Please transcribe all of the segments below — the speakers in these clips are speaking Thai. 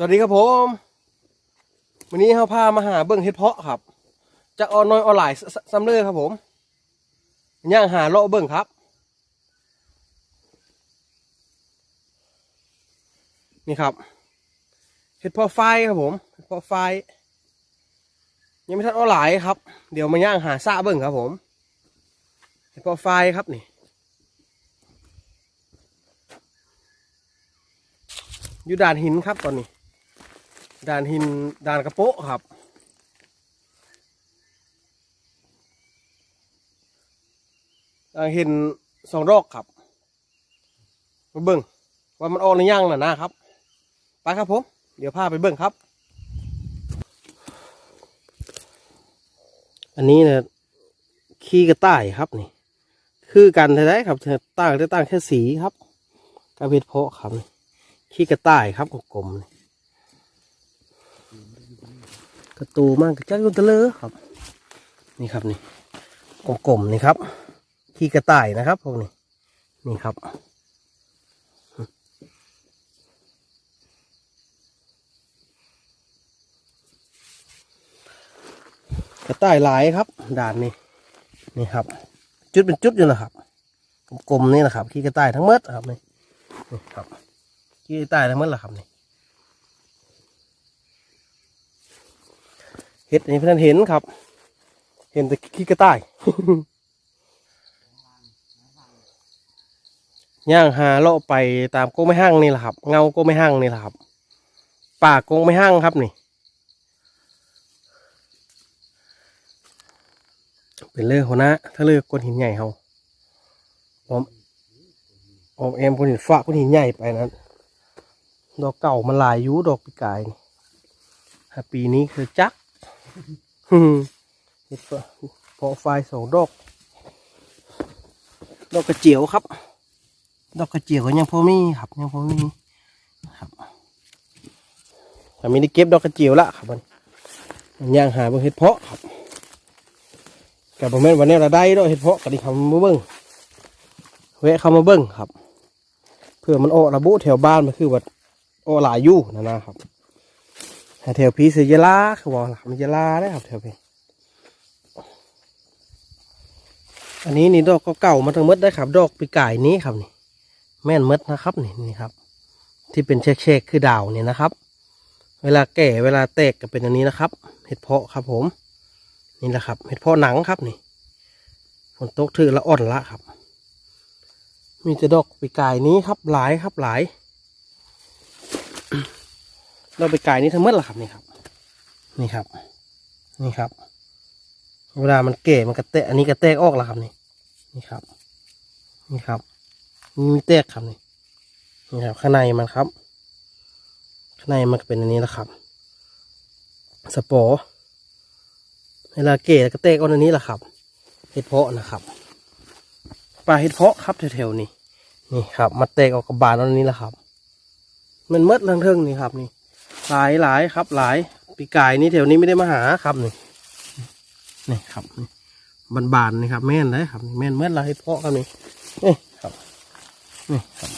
สวัสดีครับผม วันนี้เราพามาหาเบิ้องเห็ดเพาะครับจากออนน้อยออนไลน์ซ้ำเลยครับผมย่างหาเลาะเบิ้องครับ นี่ครับเห็ดเพาะไฟครับผมเห็ดเพาะไฟ ยังไม่ทันออนไลน์ครับ เดี๋ยวมาย่างหาซะเบิ้องครับผมเห็ดเพาะไฟครับนี่อยู่ด่านหินครับตอนนี้ ด่านหินด่านกระโปะครับด่านหินสองดอกครับมาเบิ่งว่ามันออกในย่างน่ะนะครับ ไปครับผม เดี๋ยวพาไปเบิ่งครับ อันนี้เนี่ยขี้กระต่ายครับนี่ คือกันแท้ๆครับแต่ต่างแต่ต่างแค่สีครับกระเพ็ดเพาะครับนี่ขี้กระต่ายครับกลมๆนี่ กระตูมากกระจักยุนตะเลอครับ นี่ครับนี่กลมๆนี่ครับขี้กระต่ายนะครับพวกนี้นี่ครับกระต่ายหลายครับ ด่านนี้นี่ครับ จุดเป็นจุดอยู่นะครับกลมๆนี่นะครับขี้กระต่ายทั้งหมดครับนี่นี่ครับขี้กระต่ายทั้งหมดแหละครับนี่ เห็ดนี่เพื่อนเห็นครับ เห็นแต่ขี้กระต่ายย่างหาเลาะไปตามโก้ไม่ห้างนี่แหละครับ เงาโก้ไม่ห้างนี่แหละครับ ป่าโก้ไม่ห้างครับนี่ เป็นเลือกหัวหน้าถ้าเลือกก้อนหินใหญ่เฮาออมออมแอมก้อนหินฟ้าก้อนหินใหญ่ไปนั้นดอกเก่ามันหลายยูดอกปีกายนี่ถ้าปีนี้คือจัก เห็ดเพาะไฟสองดอก ดอกกระเจียวครับ ดอกกระเจียวก็ยังพอมีครับยังพอมีครับแต่มีได้เก็บดอกกระเจียวละครับมันมันย่างหาเบิ่งเห็ดเพาะครับกับผมแม่นวันนี้เราได้ดอกเห็ดเพาะก็ดีคำมาเบิ้งแวะเข้ามาเบิ้งครับ เพื่อมันโอระบุแถวบ้านมันคือว่าโอหลายอยู่นะนะครับ แถวพีเสยลาคือว่ามันยลาได้ครับแถวพีอันนี้นี่ดอกก็เก่ามาทั้งมดได้ครับ ดอกปีก่ายนี้ครับนี่ แม่นมดนะครับนี่นี่ครับ ที่เป็นเช็คๆคือดาวเนี่ยนะครับ เวลาแก่เวลาแตกก็เป็นอันนี้นะครับ เห็ดเพาะครับผม นี่แหละครับ เห็ดเพาะหนังครับนี่ฝนตกถือละอ่อนละครับ มีแต่ดอกปีก่ายนี้ครับหลายครับหลาย เราไปไก่นี่ทั้งหมดละครับนี่ครับ นี่ครับ นี่ครับ เวลามันเก่มันกระเตะอันนี้กระเตกออกแล้วครับนี่ นี่ครับ นี่ครับมีเตกครับนี่นี่ครับ ข้างในมันครับ ข้างในมันก็เป็นอันนี้แหละครับ สปอร์เวลาเก๋แล้วก็เตกออกอันนี้แหละครับเห็ดเพาะนะครับปลาเห็ดเพาะครับแถวๆนี้นี่ครับ มาเตกออกกับบานอันนี้แหละครับ มันเมดทั้งเทิงนี่ครับนี่ หลายหลายครับ หลายปีกายนี่แถวนี้ไม่ได้มาหาครับนี่นี่ครับนี่บานๆนี่ครับ แม่นเลยครับ แม่นเมื่อไรเพาะครับนี่นี่ครับนี่ครับ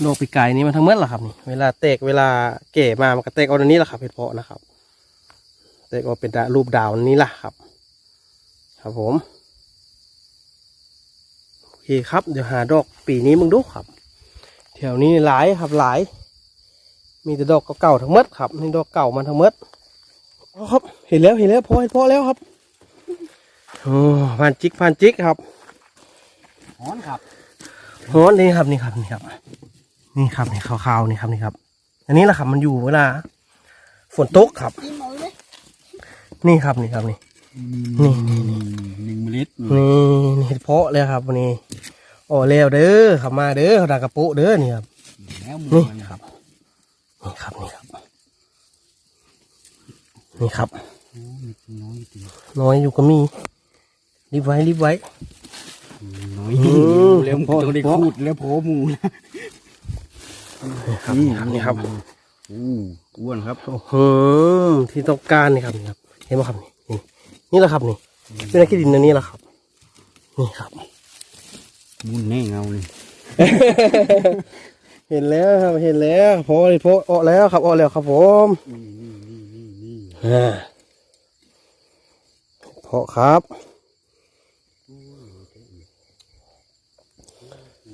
โลกปีกายนี้มันทั้งเมื่อละครับนี่เวลาเตกเวลาเก๋มามันก็เตกเอาอันนี้แหละครับเห็ดเพาะนะครับ เตกเอาเป็นรูปดาวนี้แหละครับ ครับผมโอเคครับ เดี๋ยวหาดอกปีนี้มึงดูครับ แถวนี้หลายครับหลาย มีแต่ดอกเก่าๆทั้งหมดครับนี่ดอกเก่ามันทั้งหมดอ๋อครับ เห็นแล้วเห็นแล้วพอเห็นพอแล้วครับโอ้พันจิกพันจิกครับฮ้อนครับโอ้นี่ครับนี่ครับนี่ครับ นี่ครับนี่ขาวๆนี่ครับนี่ครับ อันนี้แหละครับมันอยู่เวลาฝนตกครับ นี่ครับนี่ครับนี่นี่นี่นี่หนึ่งเมล็ดนี่นี่เห็ดเพาะเลยครับวันนี้โอ้แล้วเด้อขับมาเด้อเขาดากระปุเด้อนี่ครับแล้วหมูนี่มันครับ นี่ครับนี่ครับ นี่ครับโอ้ยน้อยจริงน้อยอยู่ก็มี รีบไว้รีบไว้น้อยอืมแล้วพอต้องได้คูดแล้วพอหมูนะนี่ครับนี่ครับนี่ครับอู้อ้วนครับโอ้โหที่ต้องการนี่ครับนี่ครับ เห็นไหมครับนี่นี่นี่แหละครับนี่เป็นอะไรที่ดินอันนี้แหละครับ นี่ครับมุนแน่เงาเลย เห็นแล้วครับเห็นแล้วโพอโพออกแล้วครับออกแล้วครับผมนี่นี่นี่นี่นี่อ่าเพาะครับ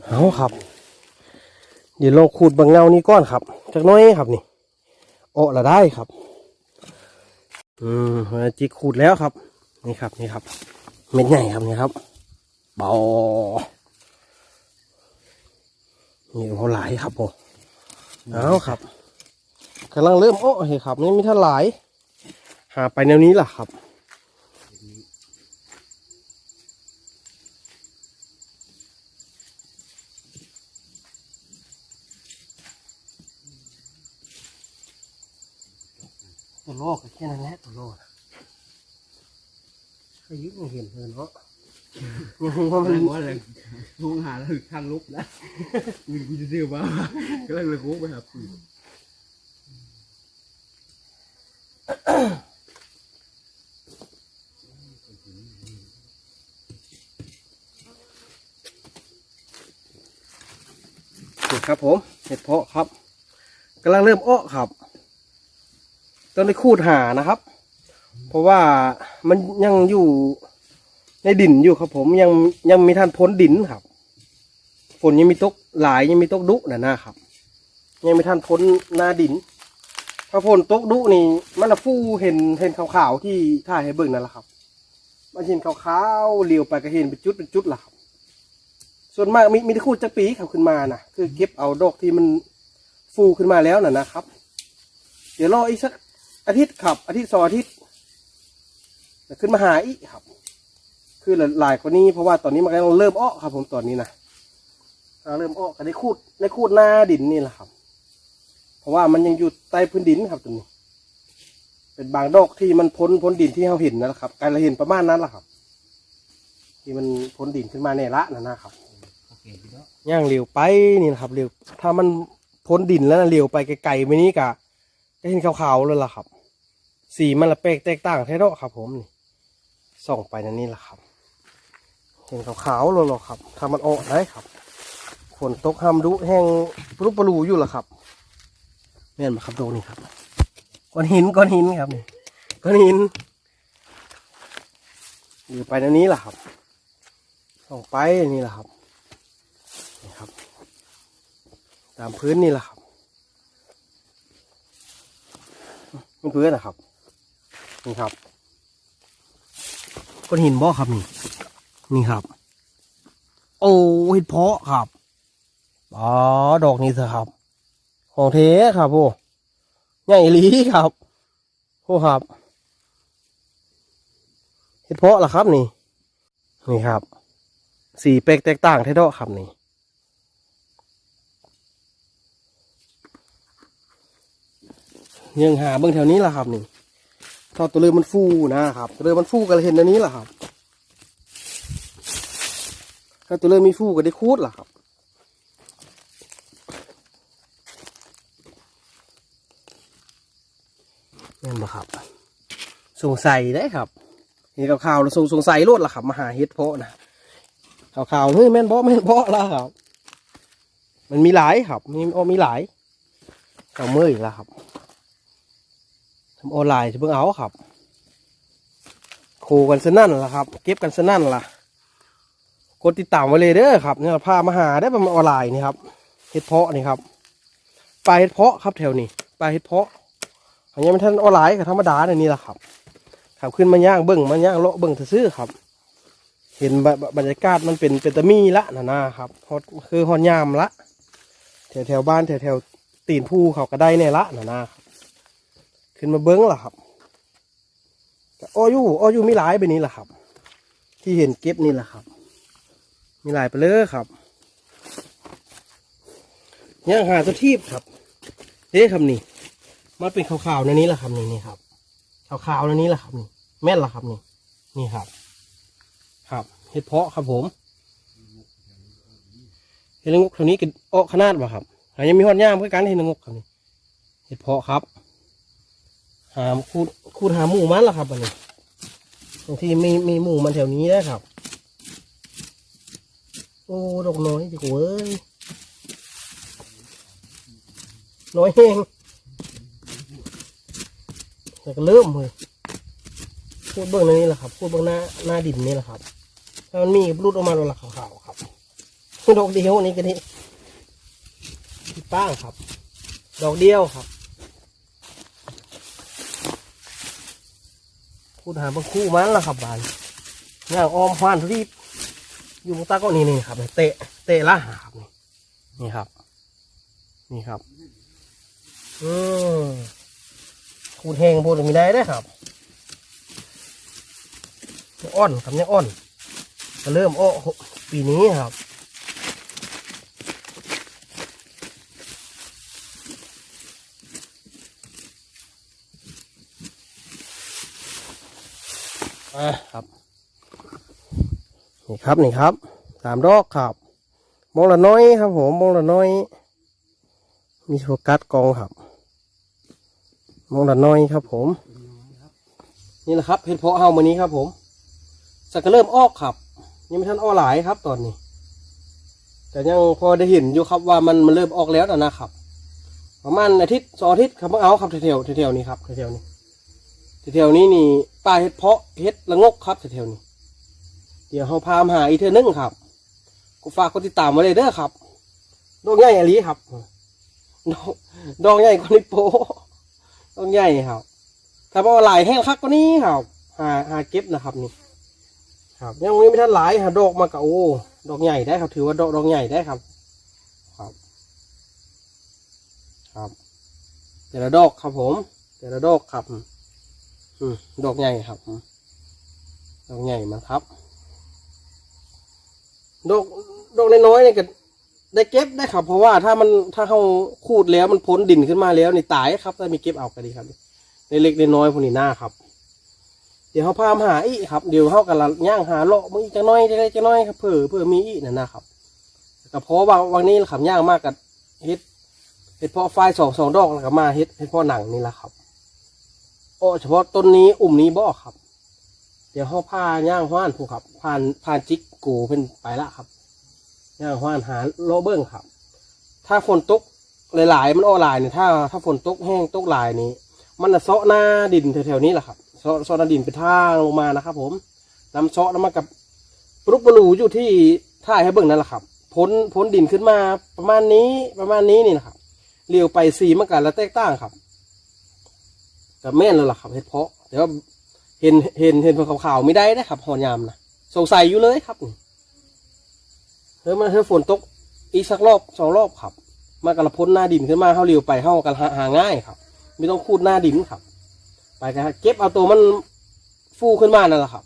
เอาครับ เดี๋ยวลองขูดบางเงานี้ก้อนครับจากหน้อยครับนี่ออกละได้ครับ อืมจิกขูดแล้วครับ นี่ครับนี่ครับ เม็ดใหญ่ครับนี่ครับ เบา นี่เขาหลายครับผมเอาครับกำลังเริ่มโอ้เฮ้ยครับนี่มีเท่าหลาย หาไปแนวนี้ล่ะครับตัวโลกก็แค่นั้นแหละตัวโลกขยุยังเห็นเลยเนาะยังว่ามัมัน นว่าองหาแล้วทางลุกแล้วมึงกูจะเดือบ้าก็เลยเลยกูไปหาปืนครับผมเห็ดเพาะครับกำลังเริ่มอ้อครับต้องได้คูดหานะครับ เพราะว่ามันยังอยู่ ในดินอยู่ครับ ผมยังยังมีท่านพ้นดินครับ ฝนยังมีตกหลายยังมีตกดุนะนะครับ ยังม่ท่านพ้นหน้าดิน ถ้าฝนตกดุนี่มันละฟูเห็นเห็นขาวๆที่ถ่ายให้เบิ่งนั่นแหละครับมันเห็นขาวๆเลี้ยวไปก็เห็นเป็นจุดเป็นจุดล่ะครับ ส่วนมากมีมีแต่คูดจักปีครับขึ้นมานะคือเก็บเอาดอกที่มันฟูขึ้นมาแล้วน่ะนะครับ เดี๋ยวรออีกสักอาทิตย์ครับ อาทิตย์สองอาทิตย์จะขึ้นมาหาอีกครับ คือหลายกว่านี้เพราะว่าตอนนี้มันกำลังเริ่มอ้อครับ ผมตอนนี้นะเริ่มอ้อก็ได้คูดได้คูดหน้าดินนี่แหละครับ เพราะว่ามันยังอยู่ใต้พื้นดินครับตรงนี้ เป็นบางดอกที่มันพ้นพ้นดินที่เราเห็นนั่นแหละครับ การเราเห็นประมาณนั้นแหละครับ ที่มันพ้นดินขึ้นมาในละนั่นนะครับย่างเร็วไปนี่นะครับเร็วถ้ามันพ้นดินแล้วนะเร็วไปไกลๆไปนี้กะจะเห็นขาวๆเลยล่ะครับ สีมันละแปลกแตกต่างแท้เนาะครับ ผมนี่ส่องไปนั่นนี่แหละครับ เห็นขาวๆเลยหรอครับถ้ามันออกได้ครับฝนตกห้ามดุแห้งปรุปรูอยู่ล่ะครับเน่นมาครับดูนี่ครับก้อนหินก้อนหินครับนี่ก้อนหินอยู่ไปนั่นนี้แหละครับส่องไปนี่แหละครับนี่ครับ ตามพื้นนี่แหละครับเป็นพื้นนะครับนี่ครับก้อนหินบ่อครับนี่ นี่ครับ โอ้เห็ดเพาะครับอ๋อดอกนี้เถอครับ ของเทครับโอ้ใหญ่ลีครับโอ้ครับเห็ดเพาะเหรอครับนี่ นี่ครับ สีแปกแตกต่างแท้เดอกครับนี่ยังหาเบื้องแถวนี้แหละครับนี่ถ้าตัวเรือมันฟูนะครับตัวเรือมันฟูก็เลยเห็นอันนี้แหละครับ ถ้าตัวเรือมีฟูก็ได้คูดล่ะครับนั่นบ่ครับ สงสัยได้ครับเห็นกับข่าวแล้วสงสงสัยโลดล่ะครับ มาหาเฮ็ดเพาะนะข่าวข่าวๆเฮ้ยแม่นเพาะแม่นเพาะล้วครับ มันมีหลายครับ มีโอ้มีหลายเอาเมื่ออีกแล้วครับทำออนไลน์จะเพิ่งเอาครับ โคกันสนั่นล่ะครับ เก็บกันสนั่นล่ะ กดติดตามไว้เลยเด้อครับเนี่ยพามาหาได้ประมาณออนไลน์นี่ครับเฮ็ดเพาะนี่ครับปลาเฮ็ดเพาะครับแถวนี้ปลาเฮ็ดเพาะอันนี้มันท่านออนไลน์กับธรรมดาในนี้แหละครับขับขึ้นมาย่างเบิ้งมาย่างเลาะเบิ้งซื้อครับ เห็นบบรรยากาศมันเป็นเป็นตะมีละนะนะครับฮอดคือฮอนยามละแถวแถวบ้านแถวแถวตีนภูเขาก็ได้เนี่ยละนะนะครับขึ้นมาเบิ้งล่ะครับอ้อยู่อ้ออยู่มีหลายไปนี้แหละครับ ที่เห็นเก็บนี่แหละครับ มีหลายไปเลยครับย่างหาตัวทีบครับเอ๊ะครับนี่ มันเป็นขาวๆในนี้แหละครับนี่นี่ครับขาวๆในนี้แหละครับนี่ แม่นละครับนี่ นี่ครับ ครับเห็ดเพาะครับผมเห็ดงกแถวนี้กันอ้อขนาดป่ะครับหายังมีหอดย่ามเพื่อกันเห็ดงกครับนี่เห็ดเพาะครับ หาคูดคูดหาหมูมันละครับอันนี้บางทีมีมีหมูมันแถวนี้ได้ครับ โอ้ดอกน้อยจิ๋วเว้ยน้อยแห้งแต่ก็เริ่มเลยพูดเบื้องนี้แหละครับพูดเบื้องหน้าหน้าดินนี่แหละครับถ้ามันมีรูดออกมาตัวละขาวๆครับดอกเดียวนี่ก็นี่ที่ป้างครับ ดอกเดียวครับพูดหาบางคู่มันละครับบานย่างออมหวานรีบ อยู่ตาก็นี่นี่ครับเตะเตะละหาครับนี่นี่ครับ นี่ครับอืมพูดแห้งพูดม่ได้ได้ครับอ่อนครับยังอ่อนก็เริ่มอ้อปีนี้ครับอะครับ นี่ครับนี่ครับสามดอกครับมองละน้อยครับผมมองละน้อย มีโฟกัสกองครับ มองละน้อยครับผม นี่แหละครับเห็ดเพาะเฮาวันนี้ครับ ผมสักก็เริ่มออกครับยังไม่ทันออกหลายครับ ตอนนี้ แต่ยังพอได้เห็นอยู่ครับว่ามันมันเริ่มออกแล้วนะครับ ประมาณอาทิตย์สองอาทิตย์ครับเพิ่งเอาครับแถวๆแถวๆนี้ครับแถวๆนี้แถวๆนี้นี่ป้าเห็ดเพาะเห็ดละงกครับแถวๆนี้ เดี๋ยวเราพามาหาอีกเทอนึงครับก็ฝากกดติดตามไว้เลยเด้อครับ ดอกใหญ่อลีครับ ดอกดอกใหญ่กว่านี้โปดอกใหญ่ครับ ถ้าว่าหลายแห้งคักกว่านี้ครับ หาหาเก็บนะครับนี่ ครับ ยังไม่ทันหลายหาดอกมากะโอ้ดอกใหญ่ได้ครับ ถือว่าดอกดอกใหญ่ได้ครับ ครับ ครับ แต่ละดอกครับผม แต่ละดอกครับ อืมดอกใหญ่ครับอืมดอกใหญ่มันครับ ดอกดอกน้อยๆเนี่ยก็ได้เก็บได้ครับ เพราะว่าถ้ามันถ้าเขาขูดแล้วมันพ้นดินขึ้นมาแล้วนี่ตายครับถ้ามีเก็บเอาก็ดีครับในเล็กในน้อยพวกนี้หน้าครับ เดี๋ยวเขาพามาหาอีกครับเดี๋ยวเขากันละย่างหาเลาะมึงอีกจะน้อยจะได้จะน้อยครับเผื่อเผื่อมีอีกนั่นนะครับก็เพราะว่าวันนี้ขับย่างมากกับเฮ็ดเฮ็ดเพาะไฟสองสองดอกแล้วก็มาเฮ็ดเฮ็ดเพาะหนังนี่แหละครับโอ้เฉพาะต้นนี้อุ่มนี้บ่ครับ เดี๋ยวเขาพาย่างห้านผู้ครับผ่านผ่านจิกกูเป็นไปละครับย่างห้านหาโลเบิ้งครับ ถ้าฝนตกหลายๆมันออหลายเนี่ยถ้าถ้าฝนตกแห้งตกหลายนี้ มันจะเซาะหน้าดินแถวๆนี้แหละครับเซาะเซาะหน้าดินเป็นทางลงมานะครับ ผมนำเซาะแล้วมากับปลุกปลูอยู่ที่ท่ายให้เบิ่งนั่นแหละครับพ้นพ้นดินขึ้นมาประมาณนี้ประมาณนี้นี่นะครับเลี้ยวไปสีมันกันแล้วแตกต่างครับกับแม่นแล้วล่ะครับเห็ดเพาะแต่ว่า เห็นเห็นเห็นเพิ่นขาวๆไม่ได้นะครับหอนยามนะสงสัยอยู่เลยครับเฮ้ยมันเฮ้ยฝนตกอีกสักรอบสองรอบครับ มากระพ้นหน้าดินขึ้นมาเข้าเร็วไปเข้ากันหาง่ายครับ ไม่ต้องคูดหน้าดินครับ ไปกันเก็บเอาตัวมันฟูขึ้นมานั่นแหละครับ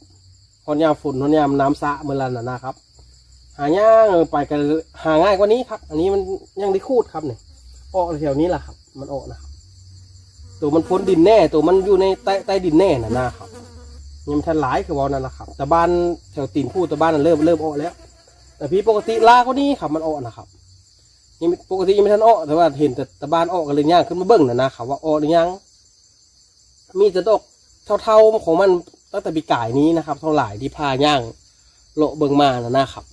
หอนยามฝนหอนยามน้ำสะเมื่อไรน่ะนะครับ หาย่างไปกันหาง่ายกว่านี้ครับ อันนี้มันยังได้คูดครับเนี่ยออกแถวนี้แหละครับ มันออกนะครับตัวมันพ้นดินแน่ ตัวมันอยู่ในใต้ใต้ดินแน่น่ะนะครับ ยังทันหลายคือว่านั่นแหละครับ แต่บ้านแถวตีนผู้แต่บ้านนั้นเริ่มเริ่มออกแล้ว แต่พี่ปกติลาก็นี่ครับมันออกนะครับยังปกติยังไม่ทันออกแต่ว่าเห็นแต่แต่บ้านออกกันเลยย่างขึ้นมาเบิ้งน่ะนะครับว่าออกหรือยังมีแต่ดอกเท่าๆของมันตั้งแต่ปีก่ายนี้นะครับ เท่าไหร่ที่พาย่างโลเบิ้งมาน่ะนะครับ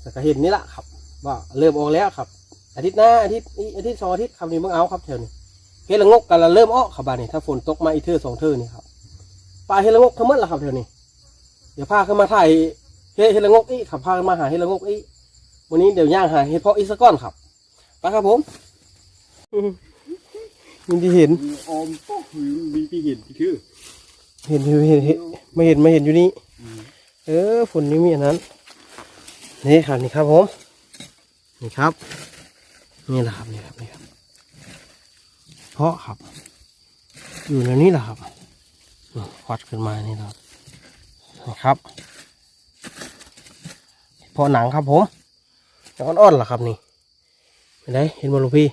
แต่ก็เห็นนี่แหละครับ ว่าเริ่มออกแล้วครับ อาทิตย์หน้าอาทิตย์นี้อาทิตย์สองอาทิตย์คำนี้เพิ่งเอาครับแถวนี้เฮดละงกกันละเริ่มอ้อครับบ้านนี่ถ้าฝนตกมาอีเทอสองเทอนี่ครับ ปลาเฮดละงกทั้งหมดละครับเดี๋ยวนี้ เดี๋ยวพาขึ้นมาถ่ายเฮดเฮดละงกอีกขับพาขึ้นมาหาเฮดละงกอีกวันนี้เดี๋ยวย่างหาเฮดเพาะอีกสักก้อนครับไปครับผมยินดีเห็นมีออมป๊อกมีพี่เห็นพี่คือเห็นเห็นเห็นเห็นไม่เห็นไม่เห็นอยู่นี่เออฝนนี่มีอันนั้นนี่ครับนี่ครับผมนี่ครับนี่แหละครับนี่ครับนี่ครับ เพาะครับ อยู่ในนี้แหละครับอืมค วัดขึ้นมานี่ครับนะครับเพาะหนังครับผมจะอ่อนๆล่ะครับนี่เห็นไหมเห็นบอลูกพี่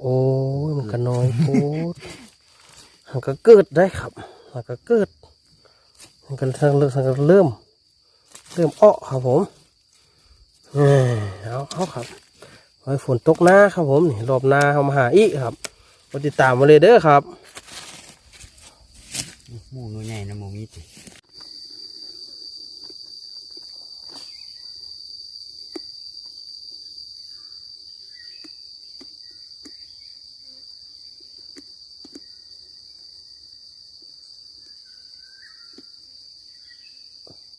โอ้ยมันก็น้อยโคตรมันก็เกิดได้ครับมันก็เกิดมันก็ทางเริ่มทางก็เริ่ม เริ่มอ้อครับผมเออเอาเอาครับไว้ฝนตกหน้าครับผมนี่รอบหน้าเขามาหาอีกครับกดติดตามมาเลยเด้อครับ หมูตัวใหญ่นะหมูมีติ